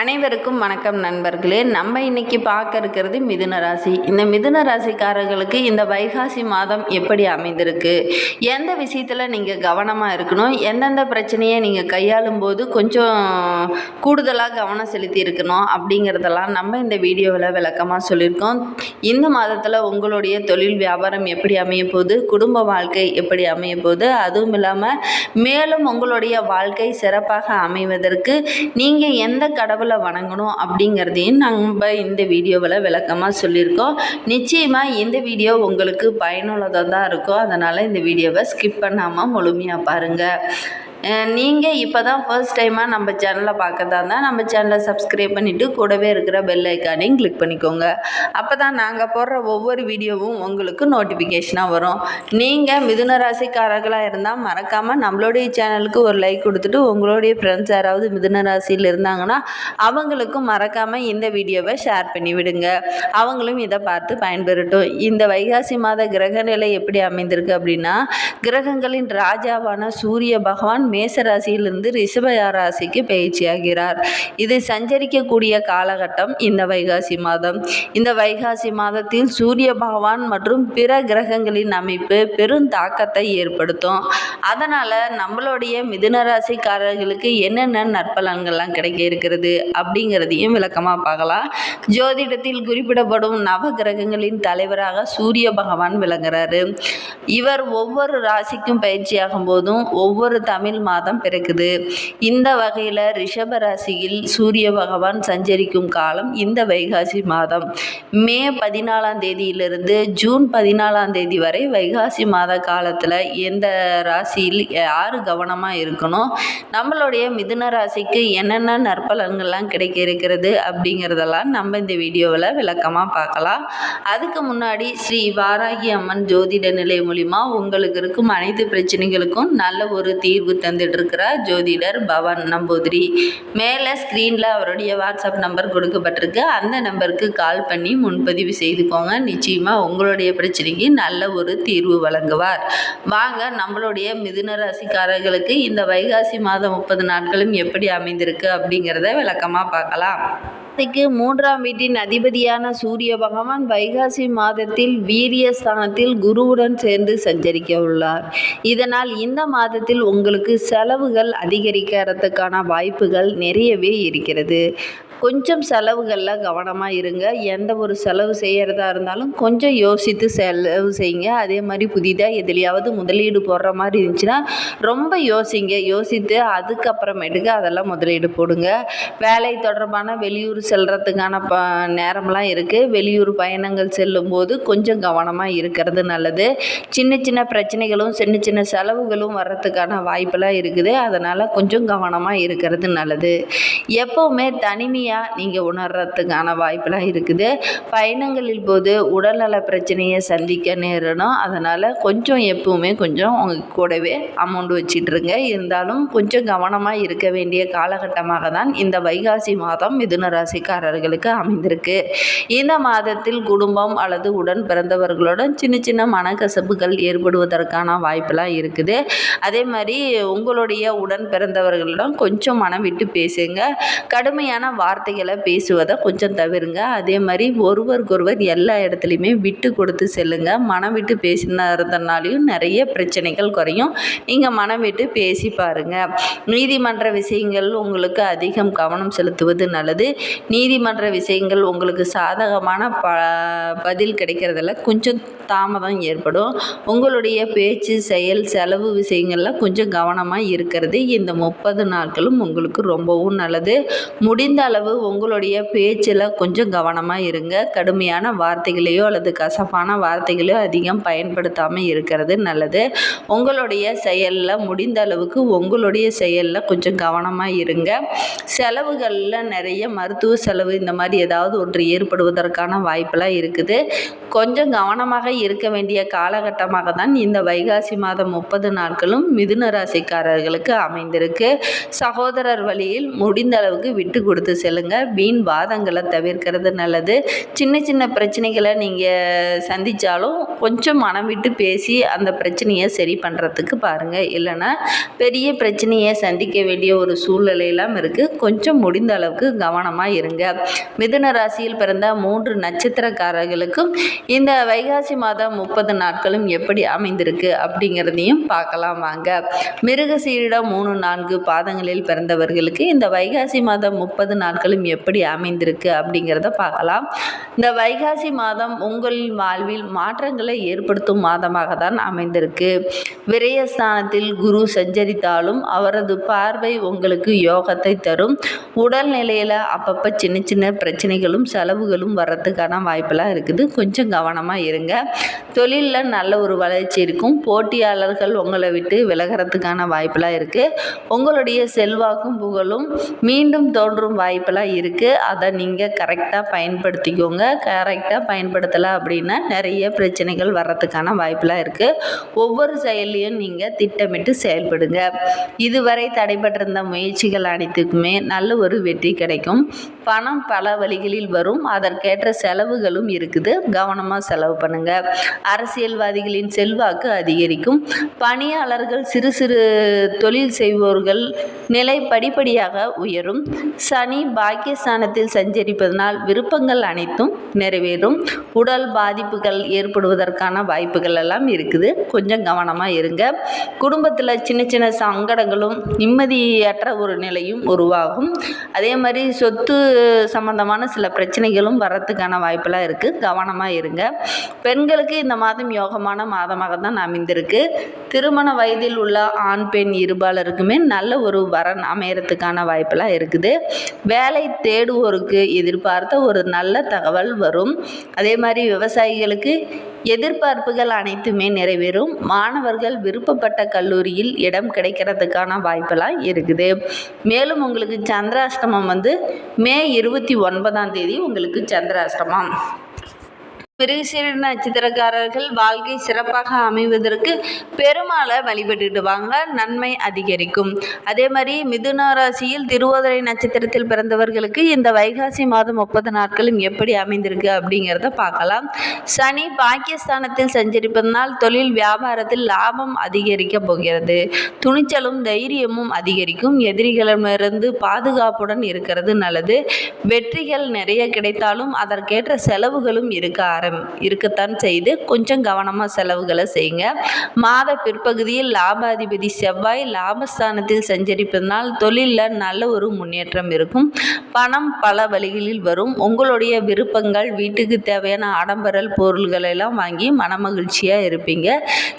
அனைவருக்கும் வணக்கம் நண்பர்களே. நம்ம இன்னைக்கு பார்க்க இருக்கிறது மிதுன ராசி. இந்த மிதுன ராசிக்காரர்களுக்கு இந்த வைகாசி மாதம் எப்படி அமைந்திருக்கு? எந்த விஷயத்தில் நீங்கள் கவனமாக இருக்கணும்? எந்தெந்த பிரச்சனையை நீங்கள் கையாளும் போது கொஞ்சம் கூடுதலாக கவனம் செலுத்தி இருக்கணும் அப்படிங்கிறதெல்லாம் நம்ம இந்த வீடியோவில் விளக்கமாக சொல்லியிருக்கோம். இந்த மாதத்தில் உங்களுடைய தொழில் வியாபாரம் எப்படி அமைய போகுது? குடும்ப வாழ்க்கை எப்படி அமைய போகுது? அதுவும் இல்லாமல் மேலும் உங்களுடைய வாழ்க்கை சிறப்பாக அமைவதற்கு நீங்கள் எந்த கடவுள் வணங்கணும் அப்படிங்கிறதையும் நம்ம இந்த வீடியோவில் விளக்கமாக சொல்லியிருக்கோம். நிச்சயமாக இந்த வீடியோ உங்களுக்கு பயனுள்ளதாக தான் இருக்கும் அதனால் இந்த வீடியோவை ஸ்கிப் பண்ணாமல் முழுமையாக பாருங்கள் நீங்கள் இப்போ தான் ஃபர்ஸ்ட் டைமாக நம்ம சேனலை பார்க்கறதா இருந்தால் நம்ம சேனலை சப்ஸ்கிரைப் பண்ணிவிட்டு கூடவே இருக்கிற பெல் ஐக்கானையும் கிளிக் பண்ணிக்கோங்க. அப்போ தான் நாங்கள் போடுற ஒவ்வொரு வீடியோவும் உங்களுக்கு நோட்டிஃபிகேஷனாக வரும். நீங்கள் மிதுன ராசிக்காரர்களாக இருந்தால் மறக்காமல் நம்மளுடைய சேனலுக்கு ஒரு லைக் கொடுத்துட்டு உங்களுடைய ஃப்ரெண்ட்ஸ் யாராவது மிதுன ராசியில் இருந்தாங்கன்னா அவங்களுக்கும் மறக்காமல் இந்த வீடியோவை ஷேர் பண்ணி விடுங்க. அவங்களும் இதை பார்த்து பயன்பெறட்டும். இந்த வைகாசி மாத கிரக நிலை எப்படி அமைந்திருக்கு அப்படின்னா கிரகங்களின் ராஜாவான சூரிய பகவான் மேசராசியிலிருந்து ரிஷப ராசிக்கு பயிற்சியாகிறார். இது சஞ்சரிக்கக்கூடிய காலகட்டம் இந்த வைகாசி மாதம். இந்த வைகாசி மாதத்தில் சூரிய பகவான் மற்றும் பிற கிரகங்களின் அமைப்பு பெரும் தாக்கத்தை ஏற்படுத்தும். அதனால் நம்மளுடைய மிதுன ராசிக்காரர்களுக்கு என்னென்ன நற்பலன்கள்லாம் கிடைக்க இருக்கிறது அப்படிங்கிறதையும் விளக்கமாக பார்க்கலாம். ஜோதிடத்தில் குறிப்பிடப்படும் நவ கிரகங்களின் தலைவராக சூரிய பகவான் விளங்குறாரு. இவர் ஒவ்வொரு ராசிக்கும் பயிற்சியாகும் போதும் ஒவ்வொரு தமிழ் மாதம் பிறக்குது. இந்த வகையில் ரிஷப ராசியில் சூரிய பகவான் சஞ்சரிக்கும் காலம் இந்த வைகாசி மாதம். மே பதினாலாம் தேதியிலிருந்து ஜூன் பதினாலாம் தேதி வரை வைகாசி மாத காலத்தில் எந்த ராசியில் யார் கவனமாக இருக்கணும். நம்மளுடைய மிதுன ராசிக்கு என்னென்ன நற்பலன்கள்லாம் கிடைக்க இருக்கிறது அப்படிங்கிறதெல்லாம் நம்ம இந்த வீடியோவில் விளக்கமாக பார்க்கலாம். அதுக்கு முன்னாடி ஸ்ரீ வாராகி அம்மன் ஜோதிட நிலை மூலிமா உங்களுக்கு இருக்கும் அனைத்து பிரச்சனைகளுக்கும் நல்ல ஒரு தீர்வு தந்துட்டு இருக்கிறார் ஜோதிடர் பவன் நம்பூதிரி. மேலே ஸ்க்ரீனில் அவருடைய வாட்ஸ்அப் நம்பர் கொடுக்கப்பட்டிருக்கு. அந்த நம்பருக்கு கால் பண்ணி முன்பதிவு செய்துக்கோங்க. நிச்சயமாக உங்களுடைய பிரச்சனைக்கு நல்ல ஒரு தீர்வு வழங்குவார். வாங்க நம்மளுடைய மிதுன ராசிக்காரர்களுக்கு இந்த வைகாசி மாதம் முப்பது நாட்களும் எப்படி அமைந்திருக்கு அப்படிங்கிறத விளக்கமாக பார்க்கலாம். ராசிக்கு மூன்றாம் வீட்டின் அதிபதியான சூரிய பகவான் வைகாசி மாதத்தில் வீரிய ஸ்தானத்தில் குருவுடன் சேர்ந்து சஞ்சரிக்க உள்ளார். இதனால் இந்த மாதத்தில் உங்களுக்கு செலவுகள் அதிகரிக்கிறதுக்கான வாய்ப்புகள் நிறையவே இருக்கிறது. கொஞ்சம் செலவுகளில் கவனமாக இருங்க. எந்த ஒரு செலவு செய்கிறதா இருந்தாலும் கொஞ்சம் யோசித்து செலவு செய்யுங்க. அதே மாதிரி புதிதாக எதுலையாவது முதலீடு போடுற மாதிரி இருந்துச்சுன்னா ரொம்ப யோசிங்க. யோசித்து அதுக்கப்புறமேட்டுக்கு அதெல்லாம் முதலீடு போடுங்க. வேலை தொடர்பான வெளியூர் செல்கிறதுக்கான ப நேரம்லாம் இருக்குது வெளியூர் பயணங்கள் செல்லும்போது கொஞ்சம் கவனமாக இருக்கிறது நல்லது. சின்ன சின்ன பிரச்சனைகளும் சின்ன சின்ன செலவுகளும் வர்றதுக்கான வாய்ப்பெல்லாம் இருக்குது. அதனால் கொஞ்சம் கவனமாக இருக்கிறது நல்லது. எப்போவுமே தனிமையாக நீங்கள் உணர்கிறதுக்கான வாய்ப்பெலாம் இருக்குது. பயணங்களில் போது உடல்நல பிரச்சனையை சந்திக்க நேரணும். அதனால் கொஞ்சம் எப்பவுமே கொஞ்சம் உங்கள் கூடவே அமௌண்ட் வச்சிட்ருங்க. இருந்தாலும் கொஞ்சம் கவனமாக இருக்க வேண்டிய காலகட்டமாக தான் இந்த வைகாசி மாதம் மிதுன ராசிக்காரர்களுக்கு அமைந்திருக்கு. இந்த மாதத்தில் குடும்பம் அல்லது உடன் பிறந்தவர்களுடன் சின்ன சின்ன மனக்கசப்புகள் ஏற்படுவதற்கான வாய்ப்பெலாம் இருக்குது. அதே மாதிரி உங்களுடைய உடன் பிறந்தவர்களிடம் கொஞ்சம் மனம் விட்டு பேசுங்க. கடுமையான வார்த்தைகளை பேசுவதை கொஞ்சம் தவிருங்க. அதே மாதிரி ஒருவருக்கொருவர் எல்லா இடத்துலையுமே விட்டு கொடுத்து செல்லுங்க. மனம் விட்டு பேசினதுனாலையும் நிறைய பிரச்சனைகள் குறையும். நீங்கள் மனம் விட்டு பேசி பாருங்கள் நீதிமன்ற விஷயங்கள் உங்களுக்கு அதிகம் கவனம் செலுத்துவது நல்லது. நீதிமன்ற விஷயங்கள் உங்களுக்கு சாதகமான ப பதில் கிடைக்கிறதுல கொஞ்சம் தாமதம் ஏற்படும். உங்களுடைய பேச்சு செயல் செலவு விஷயங்களில் கொஞ்சம் கவனமாக இருக்கிறது. இந்த முப்பது நாட்களும் உங்களுக்கு ரொம்பவும் நல்லது. முடிந்த அளவு உங்களுடைய பேச்சில் கொஞ்சம் கவனமாக இருங்க. கடுமையான வார்த்தைகளையோ அல்லது கசப்பான வார்த்தைகளையோ அதிகம் பயன்படுத்தாமல் இருக்கிறது நல்லது. உங்களுடைய செயலில் முடிந்த அளவுக்கு உங்களுடைய செயலில் கொஞ்சம் கவனமாக இருங்க. செலவுகளில் நிறைய மருத்துவ செலவு இந்த மாதிரி ஏதாவது ஒன்று ஏற்படுவதற்கான வாய்ப்பெல்லாம் இருக்குது. கொஞ்சம் கவனமாக இருக்க வேண்டிய காலகட்டமாக தான் இந்த வைகாசி மாதம் முப்பது நாட்களும் மிதுன ராசிக்காரர்களுக்கு அமைந்திருக்கு. சகோதரர் வழியில் முடிந்த அளவுக்கு விட்டு கொடுத்து செல்ல செல்லுங்கள் வீண் வாதங்களை தவிர்க்கிறது நல்லது. சின்ன சின்ன பிரச்சனைகளை நீங்கள் சந்தித்தாலும் கொஞ்சம் மனம் விட்டு பேசி அந்த பிரச்சனையை சரி பண்ணுறதுக்கு பாருங்கள் இல்லைன்னா பெரிய பிரச்சனையை சந்திக்க வேண்டிய ஒரு சூழ்நிலையெல்லாம் இருக்குது கொஞ்சம் முடிந்த அளவுக்கு கவனமாக இருங்க. மிதுன ராசியில் பிறந்த மூன்று நட்சத்திரக்காரர்களுக்கும் இந்த வைகாசி மாதம் முப்பது நாட்களும் எப்படி அமைந்திருக்கு அப்படிங்கிறதையும் பார்க்கலாம் வாங்க. மிருகசீரிடம் மூணு நான்கு பாதங்களில் பிறந்தவர்களுக்கு இந்த வைகாசி மாதம் முப்பது நாட்கள் நாட்களும் எப்படி அமைந்திருக்கு அப்படிங்கிறத பார்க்கலாம். இந்த வைகாசி மாதம் உங்கள் வாழ்வில் மாற்றங்களை ஏற்படுத்தும் மாதமாக தான் அமைந்திருக்கு. விரயஸ்தானத்தில் குரு சஞ்சரித்தாலும் அவரது பார்வை உங்களுக்கு யோகத்தை தரும். உடல்நிலையில் அப்பப்போ சின்ன சின்ன பிரச்சனைகளும் செலவுகளும் வர்றதுக்கான வாய்ப்பெல்லாம் இருக்குது. கொஞ்சம் கவனமாக இருங்க. தொழிலில் நல்ல ஒரு வளர்ச்சி இருக்கும். போட்டியாளர்கள் உங்களை விட்டு விலகிறதுக்கான வாய்ப்பெல்லாம் இருக்குது உங்களுடைய செல்வாக்கும் புகழும் மீண்டும் தோன்றும் வாய்ப்பெல்லாம் இருக்குது அதை நீங்கள் கரெக்டாக பயன்படுத்திக்கோங்க. கரெக்டாக பயன்படுத்தலை அப்படின்னா நிறைய பிரச்சனைகள் வர்றதுக்கான வாய்ப்பெலாம் இருக்குது ஒவ்வொரு செயலையும் நீங்கள் திட்டமிட்டு செயல்படுங்க. இதுவரை தடைபட்டிருந்த முயற்சிகள் அனைத்துக்குமே நல்ல ஒரு வெற்றி கிடைக்கும். பணம் பல வழிகளில் வரும். அதற்கேற்ற செலவுகளும் இருக்குது. கவனமாக செலவு பண்ணுங்க. அரசியல்வாதிகளின் செல்வாக்கு அதிகரிக்கும். பணியாளர்கள் சிறு சிறு தொழில் செய்வோர்கள் நிலை படிப்படியாக உயரும். சனி பாக்கியஸ்தானத்தில் சஞ்சரிப்பதனால் விருப்பங்கள் அனைத்தும் நிறைவேறும். உடல் பாதிப்புகள் ஏற்படுவதற்கான வாய்ப்புகள் எல்லாம் இருக்குது. கொஞ்சம் கவனமாக இருங்க. குடும்பத்தில் சின்ன சின்ன சங்கடங்களும் நிம்மதியற்ற ஒரு நிலையும் உருவாகும். அதே மாதிரி சொத்து சம்பந்தமான சில பிரச்சனைகளும் வர்றதுக்கான வாய்ப்பெல்லாம் இருக்குது கவனமாக இருங்க. பெண்களுக்கு இந்த மாதம் யோகமான மாதமாக தான் அமைந்திருக்கு. திருமண வயதில் உள்ள ஆண் பெண் இருபாலருக்குமே நல்ல ஒரு வரன் அமையறதுக்கான வாய்ப்பெல்லாம் இருக்குது. வேலை தேடுவோருக்கு எதிர்பார்த்த ஒரு நல்ல தகவல் வரும். அதே மாதிரி விவசாயிகளுக்கு எதிர்பார்ப்புகள் அனைத்துமே நிறைவேறும். மாணவர்கள் விருப்பப்பட்ட கல்லூரியில் இடம் கிடைக்கிறதுக்கான வாய்ப்பெல்லாம் இருக்குது. மேலும் உங்களுக்கு சந்திராஷ்டமம் வந்து மே இருபத்தி ஒன்பதாம் தேதி உங்களுக்கு சந்திராஷ்டமம். மிருகசீர நட்சத்திரக்காரர்கள் வாழ்க்கை சிறப்பாக அமைவதற்கு பெருமாளை வழிபட்டுட்டு வாங்க நன்மை அதிகரிக்கும். அதே மாதிரி மிதுன ராசியில் திருவோதரை நட்சத்திரத்தில் பிறந்தவர்களுக்கு இந்த வைகாசி மாதம் முப்பது நாட்களும் எப்படி அமைந்திருக்கு அப்படிங்கிறத பார்க்கலாம். சனி பாக்கியஸ்தானத்தில் சஞ்சரிப்பதனால் தொழில் வியாபாரத்தில் லாபம் அதிகரிக்க போகிறது. துணிச்சலும் தைரியமும் அதிகரிக்கும். எதிரிகளிடமிருந்து பாதுகாப்புடன் இருக்கிறது நல்லது. வெற்றிகள் நிறைய கிடைத்தாலும் அதற்கேற்ற செலவுகளும் இருக்க பாடம் இருக்கத்தான் செய்து கொஞ்சம் கவனமாக செலவுகளை செய்யுங்க. மாத பிற்பகுதியில் லாபாதிபதி செவ்வாய் லாபஸ்தானத்தில் சஞ்சரிப்பதனால் தொழிலில் நல்ல ஒரு முன்னேற்றம் இருக்கும். பணம் பல வழிகளில் வரும். உங்களுடைய விருப்பங்கள் வீட்டுக்கு தேவையான ஆடம்பரல் பொருள்களை எல்லாம் வாங்கி மனமகிழ்ச்சியாக இருப்பீங்க.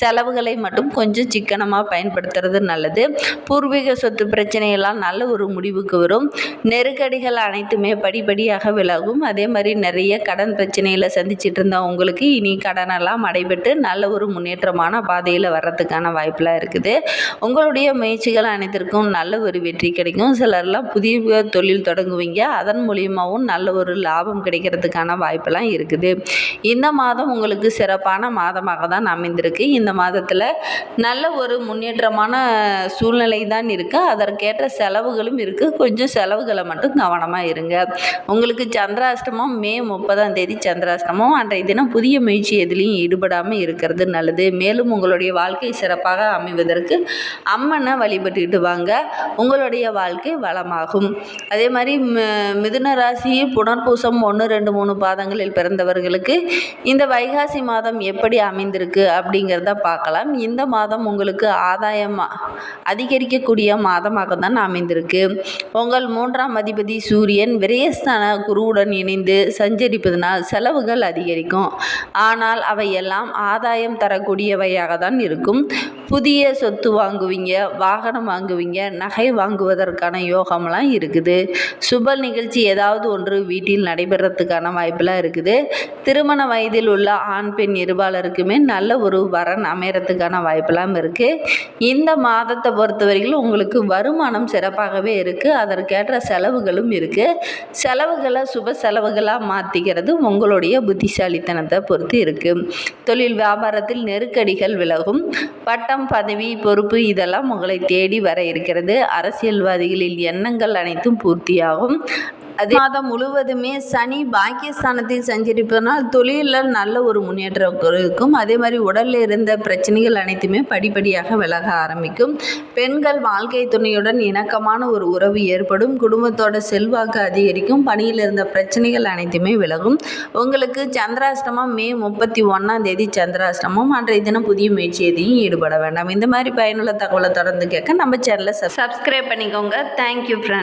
செலவுகளை மட்டும் கொஞ்சம் சிக்கனமாக பயன்படுத்துறது நல்லது. பூர்வீக சொத்து பிரச்சனையெல்லாம் நல்ல ஒரு முடிவுக்கு வரும். நெருக்கடிகள் அனைத்துமே படிப்படியாக விலகும். அதே மாதிரி நிறைய கடன் பிரச்சனையில் சந்திச்சு இருந்த உங்களுக்கு இனி கடனெல்லாம் அடைபட்டு நல்ல ஒரு முன்னேற்றமான பாதையில் வர்றதுக்கான வாய்ப்பெலாம் இருக்குது. உங்களுடைய முயற்சிகள் அனைத்திற்கும் நல்ல ஒரு வெற்றி கிடைக்கும். சிலர்லாம் புதிய தொழில் தொடங்குவீங்க. அதன் மூலியமாகவும் நல்ல ஒரு லாபம் கிடைக்கிறதுக்கான வாய்ப்பெல்லாம் இருக்குது. இந்த மாதம் உங்களுக்கு சிறப்பான மாதமாக தான் அமைந்திருக்கு. இந்த மாதத்தில் நல்ல ஒரு முன்னேற்றமான சூழ்நிலை தான் இருக்குது அதற்கேற்ற செலவுகளும் இருக்குது கொஞ்சம் செலவுகளை மட்டும் கவனமாக இருங்க. உங்களுக்கு சந்திராஷ்டமம் மே முப்பதாம் தேதி சந்திராஷ்டமம். அன்றைய தினம் புதிய முயற்சி எதுலேயும் ஈடுபடாமல் இருக்கிறது நல்லது. மேலும் உங்களுடைய வாழ்க்கை சிறப்பாக அமைவதற்கு அம்மனை வழிபட்டுக்கிட்டு வாங்க. உங்களுடைய வாழ்க்கை வளமாகும். அதே மாதிரி மிதுன ராசி புனர்பூசம் ஒன்று ரெண்டு மூணு பாதங்களில் பிறந்தவர்களுக்கு இந்த வைகாசி மாதம் எப்படி அமைந்திருக்கு அப்படிங்கிறத பார்க்கலாம். இந்த மாதம் உங்களுக்கு ஆதாயம் அதிகரிக்கக்கூடிய மாதமாக தான் அமைந்திருக்கு. உங்கள் மூன்றாம் அதிபதி சூரியன் விரயஸ்தான குருவுடன் இணைந்து சஞ்சரிப்பதனால் செலவுகள் அதிகரிக்கும். ஆனால் அவையெல்லாம் ஆதாயம் தரக்கூடியவையாக தான் இருக்கும். புதிய சொத்து வாங்குவீங்க வாகனம் வாங்குவீங்க நகை வாங்குவதற்கான யோகம்லாம் இருக்குது. சுப நிகழ்ச்சி ஏதாவது ஒன்று வீட்டில் நடைபெறத்துக்கான வாய்ப்பெல்லாம் இருக்குது. திருமண வயதில் உள்ள ஆண் பெண் இருபாலருக்குமே நல்ல ஒரு வரன் அமையறதுக்கான வாய்ப்பெல்லாம் இருக்குது இந்த மாதத்தை பொறுத்தவரையில் உங்களுக்கு வருமானம் சிறப்பாகவே இருக்குது அதற்கேற்ற செலவுகளும் இருக்குது செலவுகளை சுப செலவுகளாக மாற்றிக்கிறது உங்களுடைய புத்திசாலி. புத்திசாலித்தனத்தை பொறுத்து இருக்குது தொழில் வியாபாரத்தில் நெருக்கடிகள் விலகும். பட்டம் பதவி பொறுப்பு இதெல்லாம் உங்களை தேடி வர இருக்கிறது. அரசியல்வாதிகளின் எண்ணங்கள் அனைத்தும் பூர்த்தியாகும். அதே மாதம் முழுவதுமே சனி பாக்கியஸ்தானத்தில் சஞ்சரிப்பதனால் தொழிலில் நல்ல ஒரு முன்னேற்றம் இருக்கும். அதே மாதிரி உடலில் இருந்த பிரச்சனைகள் அனைத்துமே படிப்படியாக விலக ஆரம்பிக்கும். பெண்கள் வாழ்க்கை துணையுடன் இணக்கமான ஒரு உறவு ஏற்படும். குடும்பத்தோட செல்வாக்கு அதிகரிக்கும். பணியில் இருந்த பிரச்சனைகள் அனைத்துமே விலகும். உங்களுக்கு சந்திராஷ்டமம் மே முப்பத்தி ஒன்றாம் தேதி சந்திராஷ்டமம். அன்றைய தினம் புதிய முயற்சி எதையும் ஈடுபட வேண்டாம். இந்த மாதிரி பயனுள்ள தகவலை தொடர்ந்து கேட்க நம்ம சேனலை சப்ஸ்கிரைப் பண்ணிக்கோங்க. Thank you friend